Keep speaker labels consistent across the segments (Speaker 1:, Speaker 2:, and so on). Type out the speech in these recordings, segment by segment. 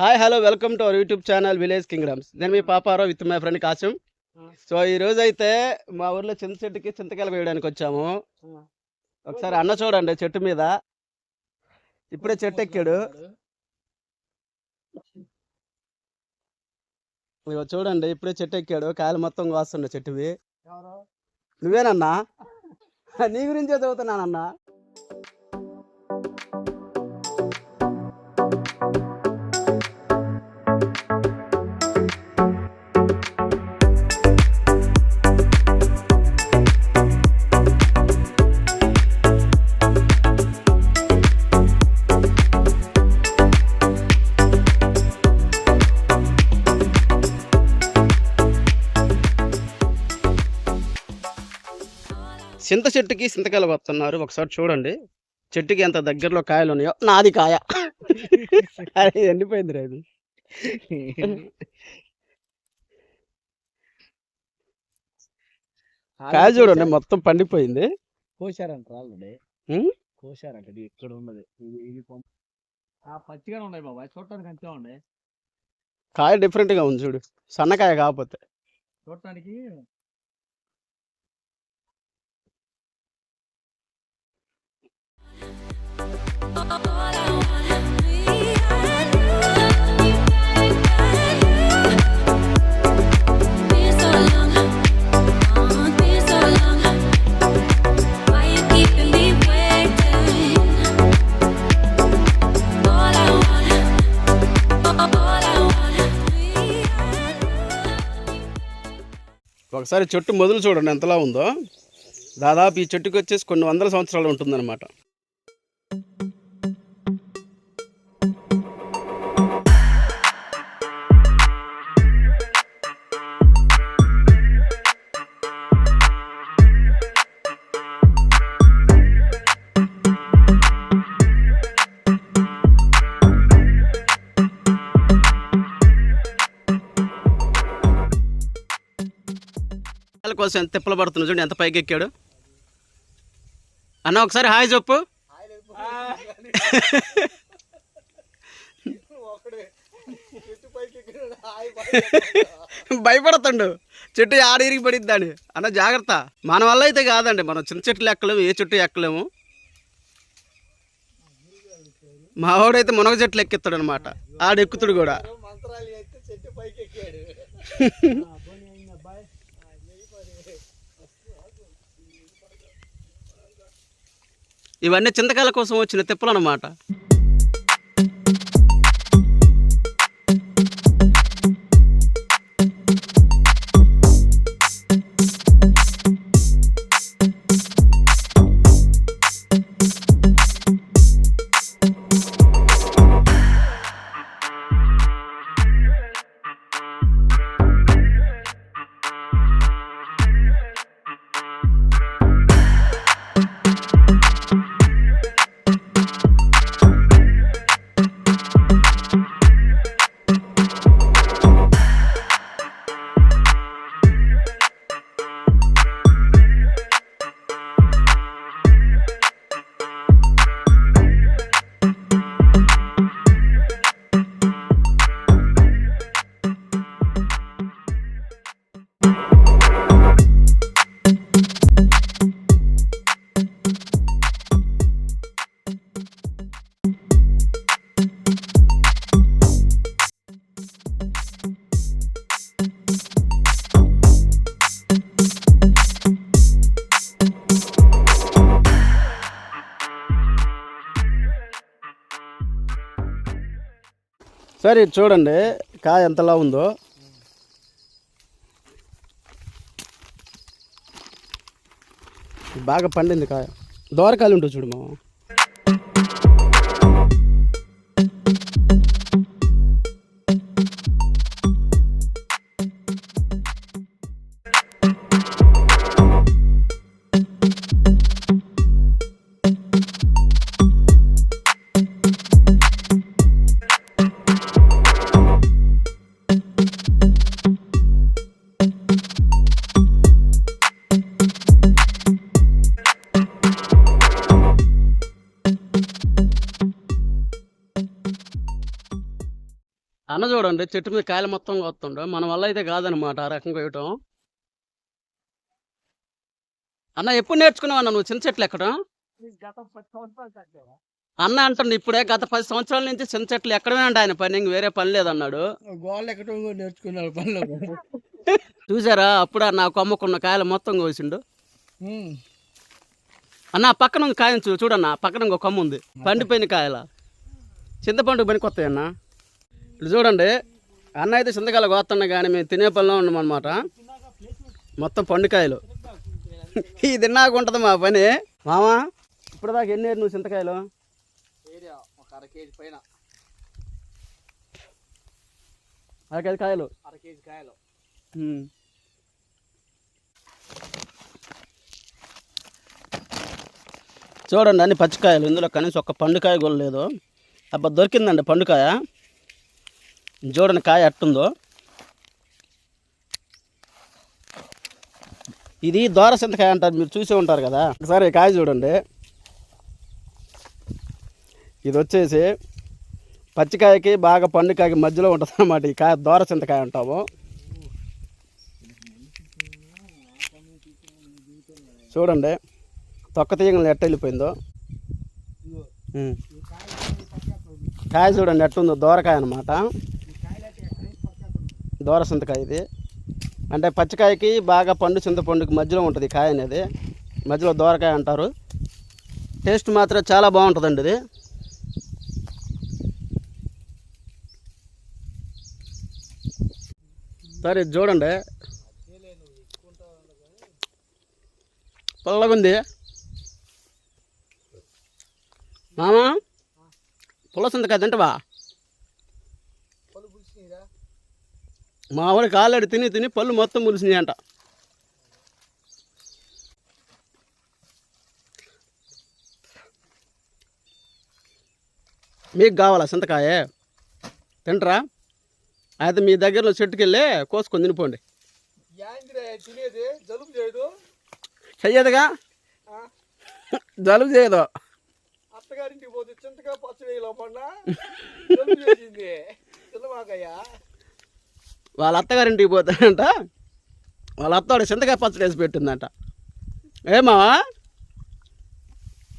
Speaker 1: Hi hello welcome to our YouTube channel village kingdoms. నేను మీ Paparao with my friend Kasim. So ఈ రోజు అయితే మా ఊర్లో చింత చెట్టుకి చింతకాయలు వేయడానికి వచ్చాము. ఒకసారి అన్న చూడండి చెట్టు మీద. ఇప్పుడే చెట్టు ఎక్కాడు. చూడండి ఇప్పుడే చెట్టు ఎక్కాడు. కాయలు మొత్తం కోస్తుండే చెట్టువి. నువ్వేనన్నా? నీ గురించే చదువుతున్నానన్నా? చెట్టుకి చింతకాయలు వస్తున్నారు ఒకసారి చూడండి. చెట్టుకి ఎంత దగ్గరలో కాయలు ఉన్నాయో. నాది కాయ. ఎండిపోయింది రా ఇది. కాయ చూడండి మొత్తం పండిపోయింది. ఉం?
Speaker 2: కోసారంట ఇది ఇక్కడ ఉన్నది. ఇది ఆ పచ్చిగానే ఉన్నాయి బాబాయ్. చూడటానికి అంతే ఉన్నాయి.
Speaker 1: కాయ డిఫరెంట్గా ఉంది చూడు. సన్నకాయ కాకపోతే.
Speaker 2: చూడటానికి
Speaker 1: ఒకసారి చెట్టు మొదలు చూడండి ఎంతలా ఉందో. దాదాపు ఈ చెట్టుకి వచ్చేసి కొన్ని వందల సంవత్సరాలు ఉంటుందన్నమాట. కాయల కోసం ఎంత తిప్పలు పడుతున్నా చూడండి ఎంత పైకి ఎక్కాడు అన్న ఒకసారి హాయ్ చెప్పు. భయపడతాడు. చెట్టు ఆడ ఇరిగి పడిద్దాని అన్న జాగ్రత్త. మన వల్ల అయితే కాదండి మనం చిన్న చెట్లు ఎక్కలేము ఏ చెట్టు ఎక్కలేము. మా వాడైతే మునగ చెట్లు ఎక్కిస్తాడు అనమాట ఆడు ఎక్కుతాడు కూడా ఇవన్నీ చింతకాయల కోసం వచ్చిన తిప్పలు అనమాట సరే ఇది చూడండి. కాయ ఎంతలా ఉందో. బాగా పండింది కాయ. దోరకాయలు ఉంటుంది చూడు మామ. చూడండి చెట్టు మీద కాయలు మొత్తం వస్తుండు మన వల్ల అయితే కాదనమాట ఆ రకంగా వేయటం. అన్న ఎప్పుడు నేర్చుకున్నావు అన్న నువ్వు చిన్న చెట్లు ఎక్కడం?
Speaker 2: గత పది సంవత్సరాలు కట్టేవా
Speaker 1: అన్న అంటుండు ఇప్పుడే గత పది సంవత్సరాల నుంచి చిన్న చెట్లు ఎక్కడమే అంట ఆయన పని ఇంక వేరే పని లేదన్నాడు.
Speaker 2: గోళ్ళు ఎక్కడం కూడా నేర్చుకున్నాడు పనిలో
Speaker 1: చూసారా అప్పుడే నా కొమ్మకున్న కాయలు మొత్తం కోసిండు. అన్న ఆ పక్కన ఉంది కాయ చూడన్న ఆ పక్కన ఇంకో కొమ్మ ఉంది. పండిపోయిన కాయల? చింతపండు పనికి వస్తాయి ఇప్పుడు చూడండి అన్న అయితే చింతకాయలు కోస్తున్నా కానీ మేము తినే పనిలో ఉన్నాం అనమాట మొత్తం పండుకాయలు. ఇది తిన్నాక ఉంటుంది మా పని. మామా ఇప్పుడు దాకా ఎన్ని నువ్వు చింతకాయలు?
Speaker 2: అర కేజీ
Speaker 1: కాయలు?
Speaker 2: అర కేజీ కాయలు.
Speaker 1: చూడండి అన్ని పచ్చికాయలు. ఇందులో కనీసం ఒక్క పండుకాయ కూడా లేదు. అబ్బా దొరికిందండి పండుకాయ. చూడండి కాయ ఎట్టుందో. ఇది దోర చింతకాయ అంటారు మీరు చూసే ఉంటారు కదా. ఒకసారి కాయ చూడండి. ఇది వచ్చేసి పచ్చికాయకి బాగా పండుకాయకి మధ్యలో ఉంటుంది అన్నమాట ఈ కాయ దోర చింతకాయ అంటాము. చూడండి తొక్క తీగలు ఎట్ట వెళ్ళిపోయిందో. కాయ చూడండి ఎట్టుందో దోరకాయ అనమాట దూర చింతకాయ ఇది. అంటే పచ్చికాయకి బాగా పండు చింతపండుకి మధ్యలో ఉంటుంది కాయ అనేది. మధ్యలో దోరకాయ అంటారు. టేస్ట్ మాత్రం చాలా బాగుంటుందండి ఇది. సరే ఇది చూడండి. పుల్లగుంది పుల్ల సంతకాయ తింటవా
Speaker 2: పళ్ళు పులిసినరా
Speaker 1: మా వాడికి ఆల్రెడీ తిని తిని పళ్ళు మొత్తం ములిసినాయి అంట. మీకు కావాలా చింతకాయ? తింటరా? అయితే మీ దగ్గరలో చెట్టుకి వెళ్ళి కోసుకొని తినిపోండి. చెయ్యదుగా? జలుబు చేయదు.
Speaker 2: అత్తగారింటికి పోతే చింతకాయ పచ్చడి లోపల జలుబు చేసింది తినమాకయ్యా
Speaker 1: వాళ్ళ అత్తగారింటికి పోతాడంట. వాళ్ళ అత్తవాడు చింతకాయ పచ్చడి వేసి పెట్టిందంట. ఏమావా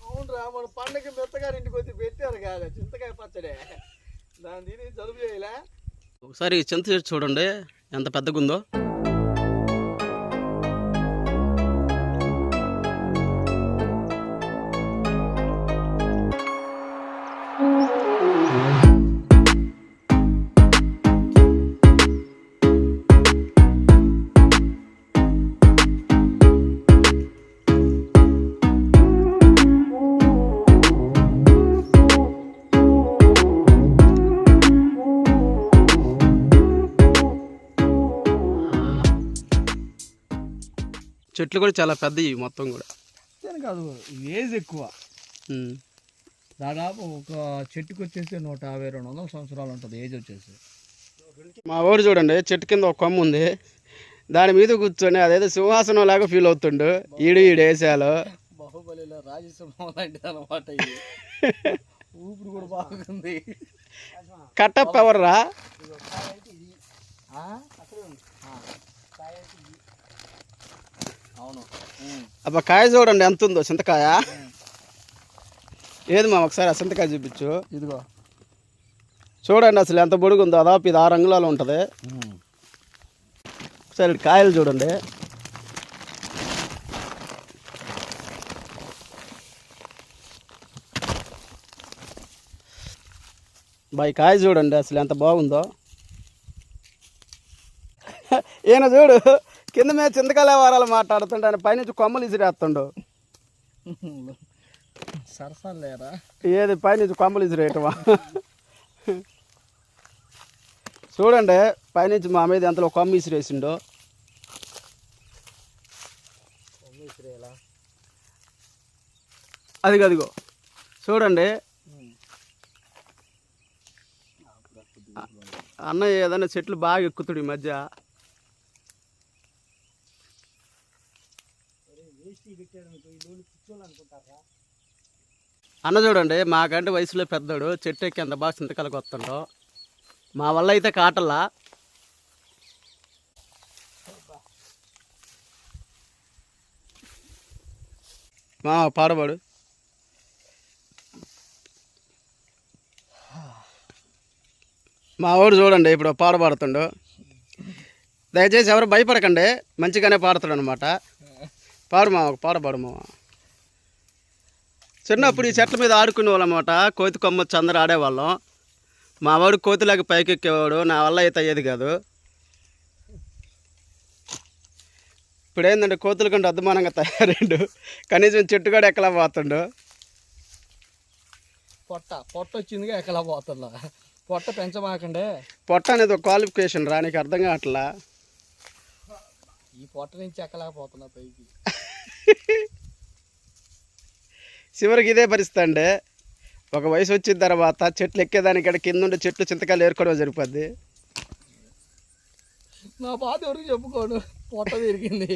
Speaker 2: అవునరా మన పండగ మెత్తగారింటికి వచ్చి పెట్టారు కాదు చింతకాయ పచ్చడి. దాని తిని జలుబు చేయలే?
Speaker 1: ఒకసారి చింత చూడండి ఎంత పెద్దగా చెట్లు కూడా చాలా పెద్దవి మొత్తం కూడా.
Speaker 2: కాదు ఏజ్ ఎక్కువ. దాదాపు ఒక చెట్టుకు వచ్చేసి నూట యాభై రెండు వందల సంవత్సరాలు ఉంటుంది ఏజ్ వచ్చేసి.
Speaker 1: మా ఊరు చూడండి చెట్టు కింద ఒక కొమ్మ ఉంది. దాని మీద కూర్చొని అదేదో సింహాసనం లాగా ఫీల్ అవుతుండు. ఈడు ఈడు వేసాలు.
Speaker 2: బాహుబలిలో రాజసింహం లాంటిది అనమాట ఊపిరి కూడా బాగుంది.
Speaker 1: కట్టప్ ఎవర్రా. అబ్బా కాయ చూడండి ఎంత ఉందో చింతకాయ. ఏది మా ఒకసారి ఆ చింతకాయ చూపించు.
Speaker 2: ఇదిగో.
Speaker 1: చూడండి అసలు ఎంత పొడుగు ఉందో దాదాపు ఇది ఆరు అంగుళాలు ఉంటుంది. ఒకసారి కాయలు చూడండి. బా ఈ కాయ చూడండి అసలు ఎంత బాగుందో. ఈయన చూడు. కింద మీద చింతకాయల వారాలు మాట్లాడుతుంటే ఆయన పైనుంచి కొమ్మలు ఇసిరేస్తుండు.
Speaker 2: సరసాలు లేరా
Speaker 1: ఏది పైనుంచి కొమ్మలు ఇసిరేయటమా? చూడండి పైనుంచి మా మీద ఎంతలో కొమ్మ ఇసిరేసిండో. అది అదిగో చూడండి. అన్న ఏదైనా చెట్లు బాగా ఎక్కుతుడు ఈ మధ్య. అన్న చూడండి మాకంటే వయసులో పెద్దోడు చెట్టు ఎక్కి ఎంత బాగా చింతకాలకు వస్తుండో. మా వల్ల అయితే కాటల్లా. మా పాడబాడు మా వాడు చూడండి ఇప్పుడు పాట దయచేసి ఎవరు భయపడకండి మంచిగానే పాడుతాడు అనమాట పాడు మా ఒక పాడు మామ చిన్నప్పుడు ఈ చెట్ల మీద ఆడుకునే వాళ్ళం అనమాట కోతి కొమ్మచ్చి అందరూ ఆడేవాళ్ళం. మా వాడు కోతిలాగా పైకి ఎక్కేవాడు నా వల్ల అయితే అయ్యేది కాదు. ఇప్పుడు ఏంటంటే కోతుల కంటే అద్దుమానంగా తయారైండు. కనీసం చెట్టుగాడు ఎక్కలా పోతుండు
Speaker 2: పొట్ట పొట్ట వచ్చిందిగా ఎక్కలా పోతుందా పొట్ట పెంచమాకండే.
Speaker 1: పొట్ట అనేది ఒక క్వాలిఫికేషన్ రా నీకు అర్థం కావట్లా?
Speaker 2: ఈ పొట్ట నుంచి ఎక్కలేకపోతున్నా పైకి.
Speaker 1: చివరికి ఇదే పరిస్థితి అండి ఒక వయసు వచ్చిన తర్వాత చెట్లు ఎక్కేదానికంటే కింద ఉండే చెట్లు చింతకాయలు ఏరుకోవడం సరిపోద్ది
Speaker 2: నా బాధ ఎవరికి చెప్పుకోను పొట్ట తిరిగింది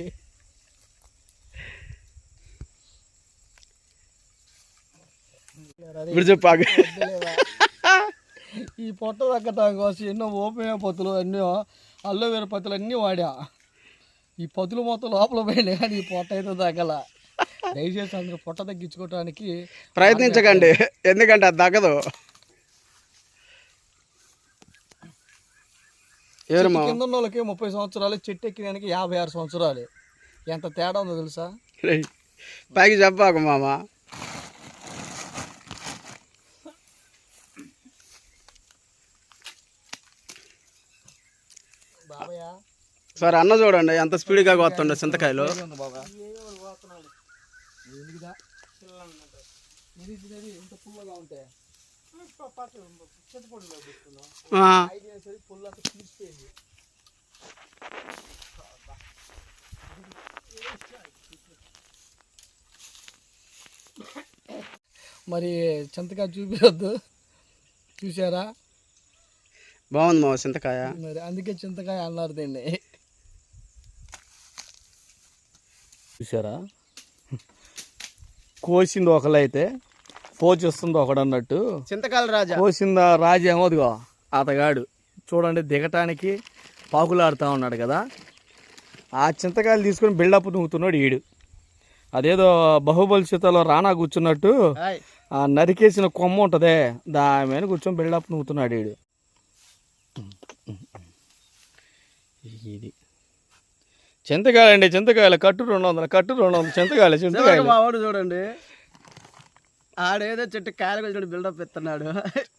Speaker 1: ఇప్పుడు చెప్పు ఆగు.
Speaker 2: వద్దులేవా. ఈ పొట్ట తగ్గటం కోసం ఎన్నో ఓపెన్ పత్తులు అన్నీ అల్లోవేర పత్తులు అన్నీ వాడా ఈ పత్తులు మొత్తం లోపల పోయినాయి కానీ ఈ పొట్ట అయితే తగ్గల దయచేసి అందరూ పొట్ట తగ్గించుకోవటానికి
Speaker 1: ప్రయత్నించకండి. ఎందుకంటే అది తగ్గదు.
Speaker 2: కింద ఉన్న వాళ్ళకి ముప్పై సంవత్సరాలు చెట్టు ఎక్కినానికి యాభై ఆరు సంవత్సరాలు. ఎంత తేడా ఉందో తెలుసా?
Speaker 1: పైకి చెప్పాకు మామ.
Speaker 2: బాబయ్య
Speaker 1: సరే అన్న చూడండి ఎంత స్పీడ్గా కొత్తుండో చింతకాయలు.
Speaker 2: మరి చింతకాయ చూపించద్దు చూసారా
Speaker 1: బాగుంది మావ చింతకాయ.
Speaker 2: మరి అందుకే చింతకాయ అన్నారు దీన్ని. చూసారా కోసింది ఒకలైతే పోచేస్తుంది ఒకడు అన్నట్టు
Speaker 1: చింతకాయలు రాజా.
Speaker 2: కోసింద రాజేమో అదిగో అతగాడు. చూడండి దిగటానికి పాకులాడుతూ ఉన్నాడు కదా. ఆ చింతకాయలు తీసుకొని బిల్డప్ నూగుతున్నాడు ఈడు. అదేదో బాహుబలి సీతలో రానా కూర్చున్నట్టు. ఆ నరికేసిన కొమ్మ ఉంటుందే దాని మీద కూర్చొని బిల్డప్ నూగుతున్నాడు ఈడు. ఇది. చింతకాయలండి చింతకాయలు. కట్టు రెండు వందలు కట్టు రెండు వందలు చింతకాయలు చింతకాయలు.
Speaker 1: మా వాడు చూడండి. ఆడేదో చెట్టు కాయలు కోసినట్టు బిల్డప్ ఇస్తున్నాడు.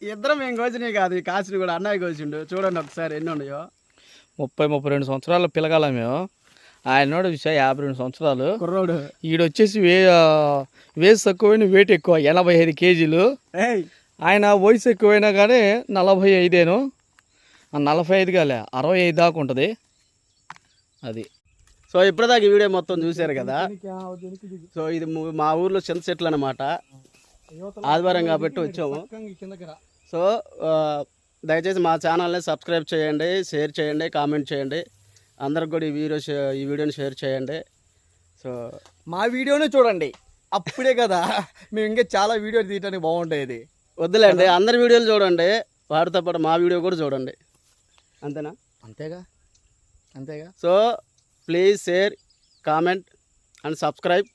Speaker 1: ఇద్దరం మేము కోసినవి కాదు ఈ కాసులు కూడా అన్నయ్య కోసిండు. చూడండి ఒకసారి ఎన్ని ఉన్నాయో.
Speaker 2: ముప్పై ముప్పై రెండు సంవత్సరాలు పిల్లగాల మేము. ఆయన నోడు చూసా యాభై రెండు సంవత్సరాలు.
Speaker 1: కుర్రోడు.
Speaker 2: ఈడొచ్చేసి వే వేసి తక్కువైన వెయిట్ ఎక్కువ ఎనభై ఐదు కేజీలు. ఆయన వయసు ఎక్కువైనా కానీ నలభై ఐదేను. నలభై ఐదు కాలే అరవై ఐదు దాకా ఉంటుంది. అది.
Speaker 1: సో ఇప్పటిదాకా ఈ వీడియో మొత్తం చూశారు కదా. సో ఇది ము- ఊర్లో చింత చెట్లు అనమాట ఆదివారం కాబట్టి వచ్చాము. సో దయచేసి మా ఛానల్ని సబ్స్క్రైబ్ చేయండి షేర్ చేయండి కామెంట్ చేయండి. అందరికి కూడా ఈ వీడియో ఈ వీడియోని షేర్ చేయండి. సో
Speaker 2: మా వీడియోనే చూడండి. అప్పుడే కదా మేము ఇంకా చాలా వీడియోలు తీయడానికి బాగుంటాయి
Speaker 1: వద్దులేండి అందరి వీడియోలు చూడండి. వాటితో పాటు మా వీడియో కూడా చూడండి. అంతేనా?
Speaker 2: అంతేగా? అంతేగా?
Speaker 1: So please share comment and subscribe.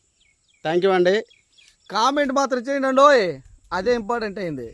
Speaker 1: Thank you అండి.
Speaker 2: కామెంట్ మాత్రం చేయండి అండి అదే ఇంపార్టెంట్ అయింది.